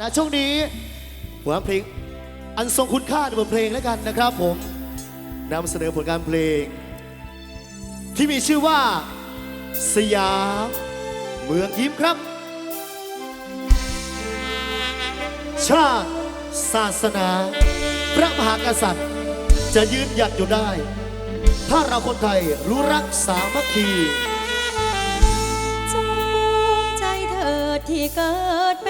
นะช่วงนี้ผลงานเพลงอันทรงคุณค่าในบทเพลงแล้วกันนะครับผมนำเสนอผลงานเพลง ที่มีชื่อว่า สยามเมืองยิ้มครับ ชาติ ศาสนา พระมหากษัตริย์ จะยืนหยัดอยู่ได้ ถ้าเราคนไทยรู้รักสามัคคีจงภูมิใจเถิดที่เกิดเป็น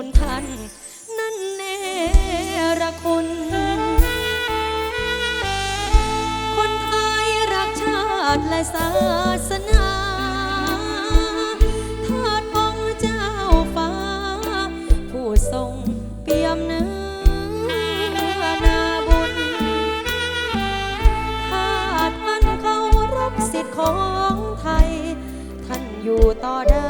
คุณท่านนั่นเนระคุณ คนไทยรักชาติและศาสนาทาสองค์เจ้าฟ้า ผู้ทรงเปี่ยมเนื้อนาบุญทาสอันเคารพสิทธิ์ของไทย ท่านอยู่ต่อได้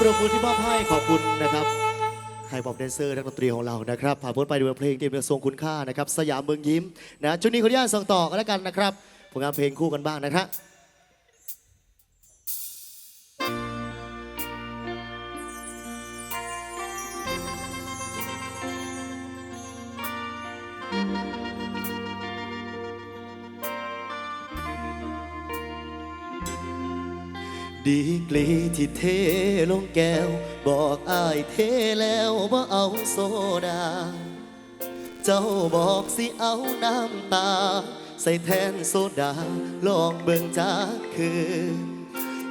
ปรบมือที่มอบให้ขอบคุณนะครับไฮบอบแดนเซอร์นักดนตรีของเรานะครับผ่านพ้นไปด้วยเพลงที่เป็นทรงคุณค่านะครับ สยามเมืองยิ้มนะชุดนี้ขออนุญาตส่งต่อกันแล้วกันนะครับผลงานเพลงคู่กันบ้างนะครับ ดีกรีที่เทลงแก้ว บอกอายเทแล้วว่าเอาโซดา เจ้าบอกสิเอาน้ำตา ใส่แทนโซดา ลองเบิ่งจากคืน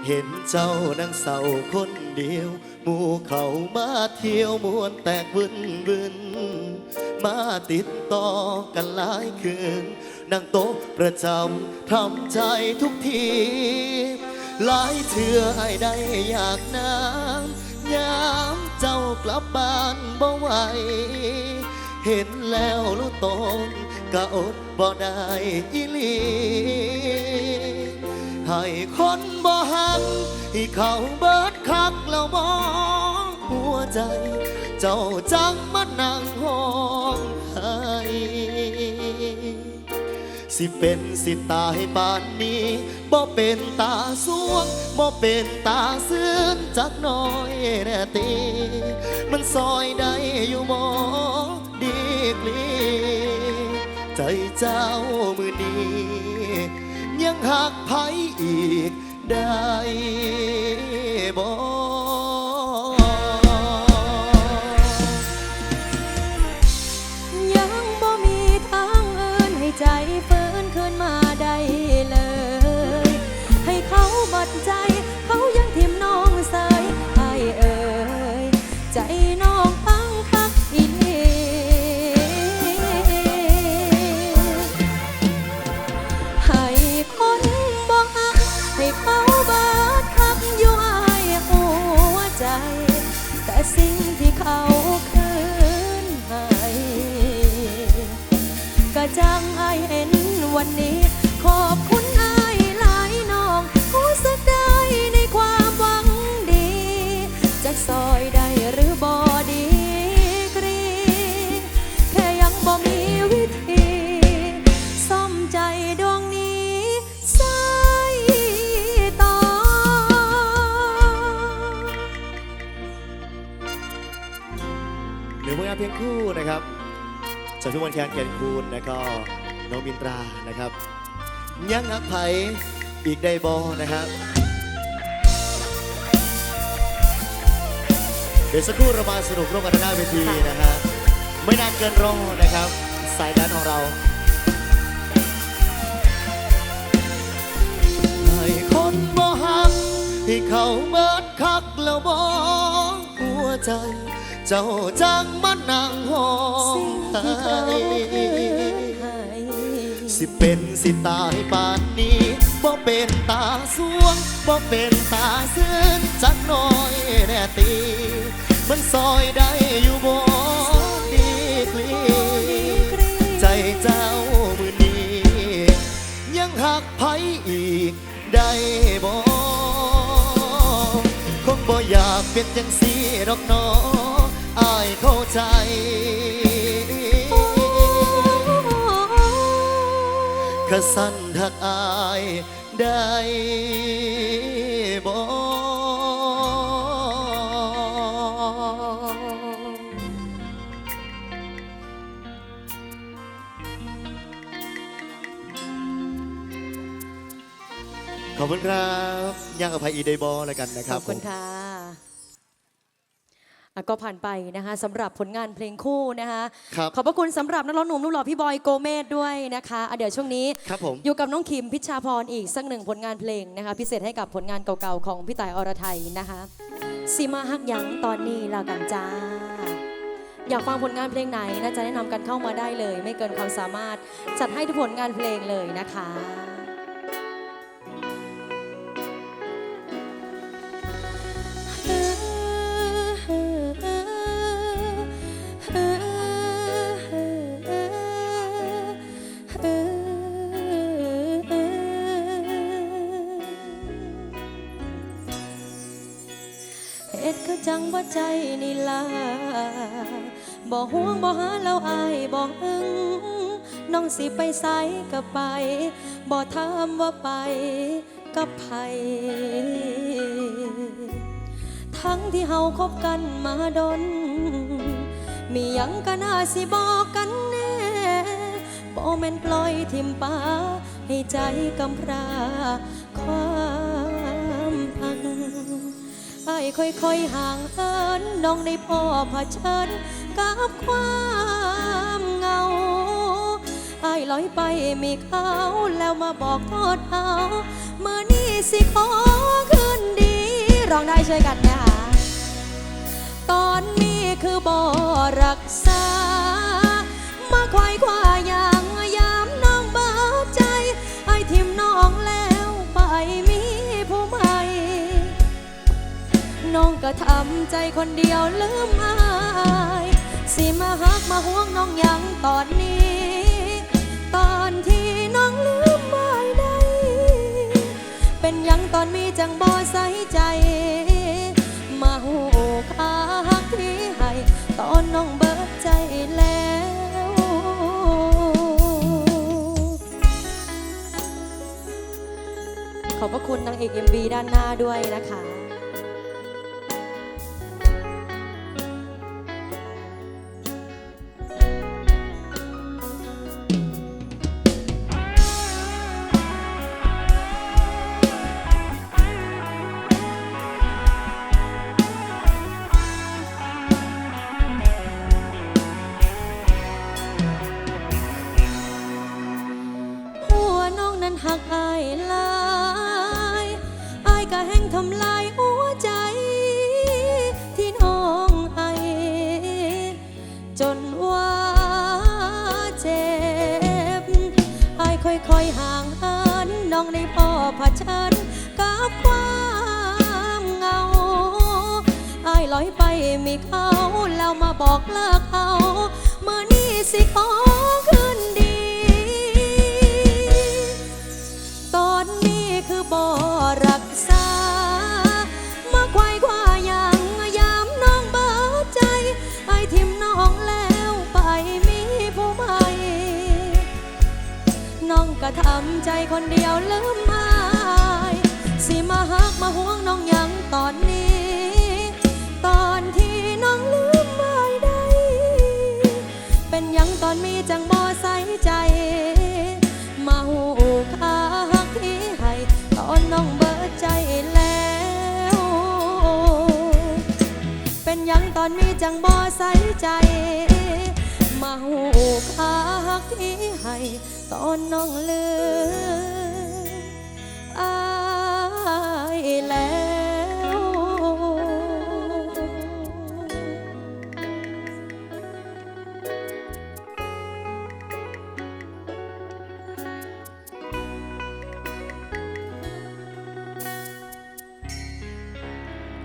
เห็นเจ้านั่งเศร้าคนเดียว หมู่เขามาเที่ยวมวนแตกวุ่นวุ่นมาติดต่อกันหลายคืนนั่งโต๊ะประจำทำใจทุกที หลายเถื่อให้ได้อยากน้ำยามเจ้ากลับบ้านบ่ไหว เห็นแล้วรู้ตนกะอดบ่ได้อีหลีให้คนบ่หักให้เขาเบิดคักแล้วมองหัวใจ เจ้าจังมานั่งห้อง สิเป็นสิตายป่านนี้บ่เป็นตาสวงบ่เป็นตาเสื่อนจักน้อยแน่ตีมันซอยได้อยู่บ่ดีกลีใจเจ้ามือนี้ ยังหักไผอีกได้บ่ แต่สิ่งที่เขาคืนให้ก็จังอายเห็นวันนี้ เพลงคู่นะครับจากพี่วันแคนแก่นคูณและก็น้องมินตรานะครับยังหักไผอีกได้บอนะครับ เดี๋ยวสักครู่เรามาสนุกร่วมกันหน้าเวทีนะฮะไม่นานเกินรอนะครับ สายด้านของเราให้คนบ่หักให้เขาเบิดคักแล้วบ่หัวใจ เจ้าจังมันนางห้องสิ่งไห้ที่เขาคืนให้สิเป็นสิตายป่านนี้บ่เป็นตาสวงบ่เป็นตาเสื่นจักน้อยแน่ตี มันซอยได้อยู่บ่ดีกลีใจเจ้ามือนี้ ยังหักไผอีกได้บ่คงบ่อยากเป็นจังสีดอกหนอ อายเข้าใจกะสั่นทักอายได้บ่ขอบคุณครับย่างอภัยอีไดบอแล้วกันนะครัอบบคุณค่ะ อะก็ผ่านไปนะคะสำหรับผลงานเพลงคู่นะคะครับ ขอบพระคุณสำหรับนักร้องหนุ่มรูปหล่อพี่บอยโกเมสด้วยนะคะอะเดี๋ยวช่วงนี้ ครับผม อยู่กับน้องคิมพิชชาพรอีกสักหนึ่งผลงานเพลงนะคะ พิเศษให้กับผลงานเก่าๆ ของพี่ต่ายอรไทยนะคะสีมาฮักหยังตอนนี้แล้วกันจ้า อยากฟังผลงานเพลงไหนน่าจะแนะนำกันเข้ามาได้เลย ไม่เกินความสามารถจัดให้ทุกผลงานเพลงเลยนะคะ จังว่าใจนี่ลาบ่ห่วงบ่หาแล้วอายบ่หึงน้องสิไปไสก็ไป บ่ถามว่าไปกับไผทั้งที่เฮาคบกันมาดน มีหยังก็น่าสิบอกกันแน่บ่แม่นปล่อยทิมป่าให้ใจกำพร้า ค่อยๆห่างเอินน้องได้พ่อเผชิญกับความเหงาไอ้ลอยไปมีเขาแล้วมาบอกโทษเอาเมื่อนี้สิขอคืนดีร้องได้ช่วยกันนะคะตอนนี้คือบอรักษา มาควายควายอย่างยามน้องเบิดใจไอ้ทิมน้องแล้วไป น้องก็ทำใจคนเดียวลืมอายสิมาฮักมาห่วงน้องยังตอนนี้ ตอนที่น้องลืมไม่ได้ เป็นยังตอนมีจังบ่ใส่ใจ มาหูคักที่ให้ตอนน้องเบิดใจแล้วขอบพระคุณนางเอก MV ด้านหน้าด้วยนะคะ คนเดียวลืมอายสิมาหักมาห่วงน้องยังตอนนี้ ตอนที่น้องลืมอายได้ เป็นยังตอนมีจังบ่ใส่ใจ มาหูค่าหักที่ให้ตอนน้องเบิดใจแล้ว เป็นยังตอนมีจังบ่ใส่ใจ ที่ให้ตอนน้องลืมอายแล้ว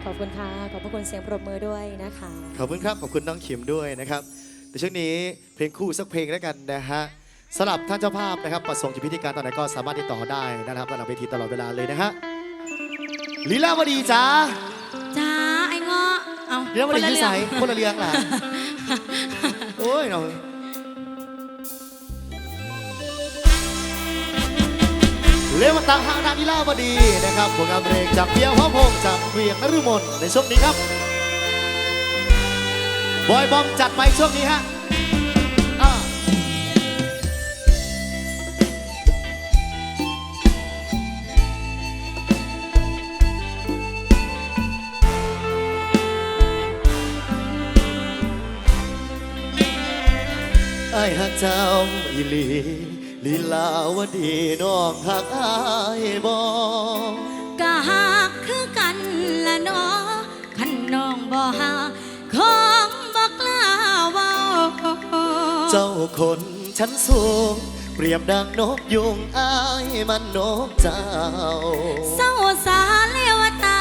ขอบคุณค่ะ ขอบพระคุณเสียงปรบมือด้วยนะคะ ขอบคุณครับ ขอบคุณน้องขิมด้วยนะครับ แต่ช่วงนี้เพลงคู่สักเพลงแล้วกันนะฮะสำหรับท่านเจ้าภาพนะครับประสงค์จะพิธีการตอนไหนก็สามารถติดต่อได้นะครับระดับเวทีตลอดเวลาเลยนะฮะลีลาวดีจ้าจ้าไอ้เงาะเอาลีลาวดีคนละที่เรื่ใสองคนละเรื่องล่ะโอ้ยน้องเลวตาหานาลีลาวดีนะครับผลงานเพลงจากเพียวห้องพงษ์จากเวียงนฤมลในช่วงนี้ครับ บอยบอมจัดไปช่วงนี้ฮะไอ้ายหักเจ้าอีหลีลีลาวดีน้องหักอายบอกกะหักคือกันละเนาะขันน้องบ่หัก เจ้าคนชั้นสูง เปรียบดังนกยุงอายมันนกเจ้า เศร้าสาเลวตา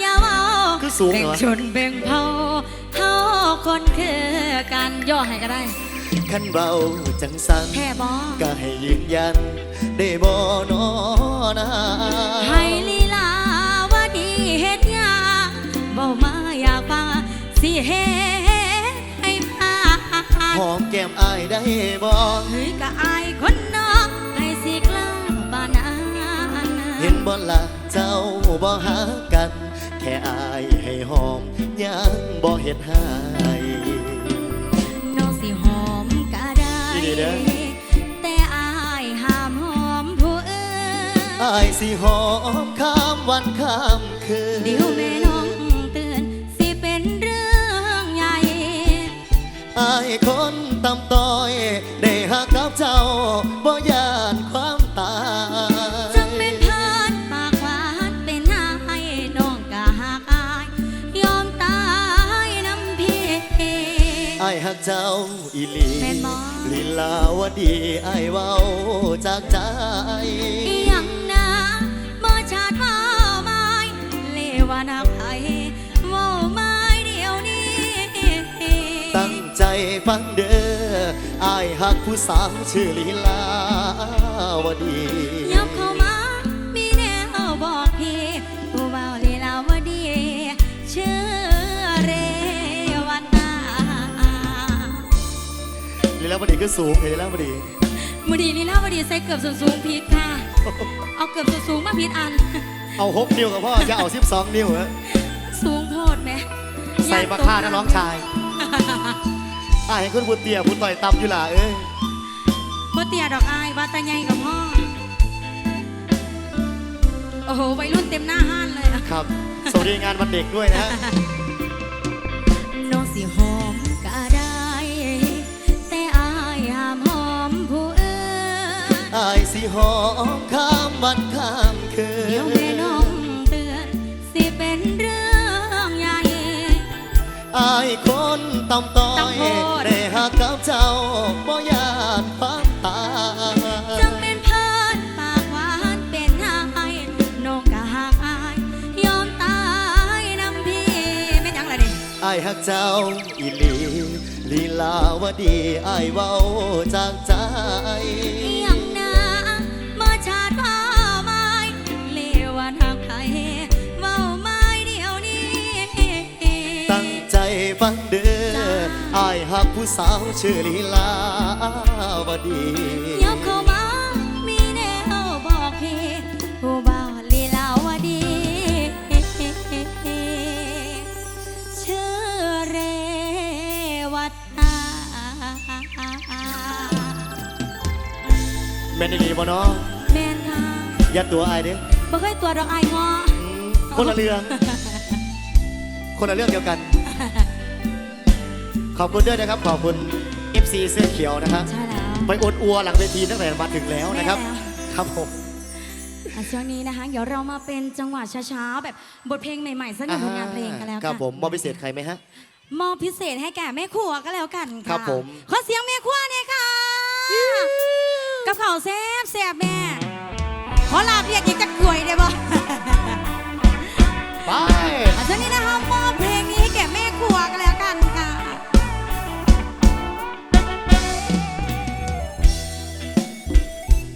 อย่าเว้าคือสูงแบ่งเหรอชนแบ่งเผ่าเฮาคนคือกันย่อให้ก็ได้ขันเบาจังสันแค่บ่ก็ให้ยืนยัน ได้บ่นอนาให้ลีลาวาดีเฮ็ดหยังเว้ามาอยากฟังสิเฮ็ดให้พาหอม แก้มอายได้บ่เฮ้ยกะอายคนนอกให้สิกล้าบานานเห็นบ่ละเจ้าบ่หากัน แค่อายให้หอมยังบ่เห็นให้น้องสิหอมก็ได้ดีๆเด้อแต่อายห้ามหอมผู้อื่นอายสิหอมข้ามวันข้ามคืนเดี๋ยวแม่ อายคนตำต้อย ได้หักกับเจ้าบ่ยานความตายจังเป็นเพื่อนปากหวานเป็นนายน้องกะหักอาย ยอมตายน้ำพี่อายหักเจ้าอีหลีแม่นบ่ลีลาวดีอายเว้าจากใจอีหยังนะบ่ชาดเว้าไม้เลวานาไผ ฟังเด้ออายหักผู้สาวชื่อลีลาวดียับเข้ามา มีแนวบอกพี่ผู้เบาลีลาวดี ชื่อเรวตาลีลาวดีก็สูงเห็นลีลาวดีมือดีลีลาวดีใส่เกือบสูงๆพีคค่ะ เอาเกือบสูงๆมาผิดอัน เอาหกนิ้วกับพ่อจะเอาสิบสองนิ้วฮะสูงโพดไหมใส่มาฆ่านะน้องชาย อ่าให้คุณพูดเตี้ยพูดต่อยต่ำอยู่ล่ะเอ้ยบ่เตียดอกอายว่าตาใหญ่กับพ่อโอ้โหวัยรุ่นเต็มหน้าห้านเลยอะครับสวัสดีงานวันเด็กด้วยนะฮะน้องสิหอมก็ได้ แต่อายห้ามหอมผู้อื่นอายสิหอมข้ามวันข้ามคืน อายคนต่ำต้อต่ำยโพดได้หักกับเจ้าบ่ยานความตายจังเป็นเพื่อนปากหวานเป็นหายน้องก็หักอายยอมตายนำพี่เป็นหยังล่ะนี่อายหักเจ้าอีหลีลีลาวดีอายเว้าจากใจ ฟังเด้ออายหักผู้สาวชื่อลีลาวดียับเข้ามา มีแนวบอกพี่ผู้บ่าวลีลาวดีชื่อเรวัตนาแม่นอีหลีบ่เนาะแม่นค่ะอย่าตัวอายเด้อบ่เคยตัวดอกไอายงออืมคนละเรื่อง คนละเรื่องเดียวกัน ขอบคุณด้วยนะครับ ขอบคุณ FC เสื้อเขียวนะครับ ใช่แล้ว ไปอดอัวหลังเวทีตั้งแต่มาถึงแล้วนะครับแม่ครับผม อะช่วงนี้นะคะ เดี๋ยวเรามาเป็นจังหวะช้าๆ แบบบทเพลงใหม่ๆสักหนึ่งผลงานเพลงกันแล้วครัค่ะบผมมอบพิเศษใครไหมฮะ มอบพิเศษให้แก่แม่ครัวก็แล้วกันค่ะครับผม ขอเสียงแม่ครัวหน่อยค่ะกับเขาวแซ่บแซ่บแม่ ขอลาบเรียกอีกจักถ้วยได้บ่ไป อะช่วงนี้นะคะมอบเพลง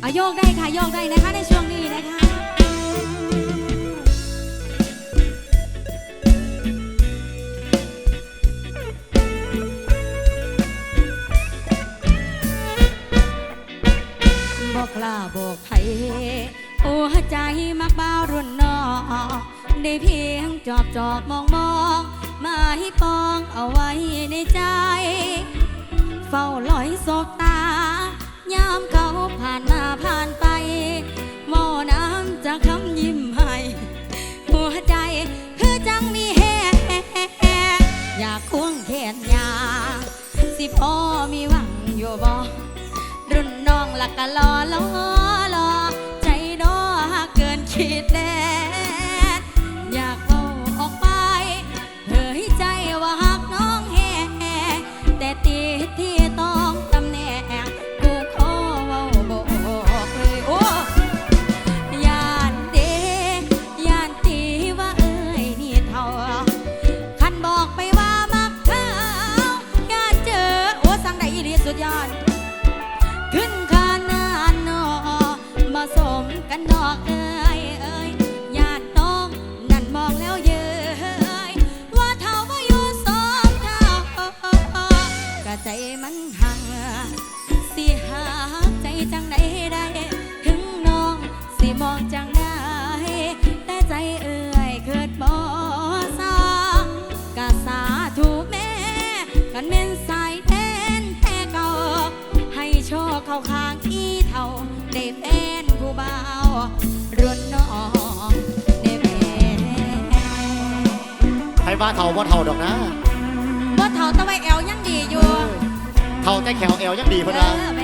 เอาโยกได้ค่ะโยกได้นะคะในช่วงนี้นะคะบอกลาบอกไผโอ้ใจมักบ้ารุ่นน้องได้เพียงจอบจอบมองมองมาให้ปองเอาไว้ในใจ เฝ้าลอยสบตา ยามเขาผ่านมาผ่านไป หมอน้ำจะคำยิ้มให้ หัวใจคือจังมีแฮอยากควงแขนยา สิพ่อมีหวังอยู่บ่รุ่นน้องละก็รอรอรอใจดอเกินคิดแด ได้เป็นผู้บ่าวรุ่นน้องได้เป็นให้บ้านเท่าว่าเท่าดอกนะว่าเท่าตะไวแอลยังดีอยู่เท่าแต่แขวแอวยังดีเอเพื่อนอนะแม่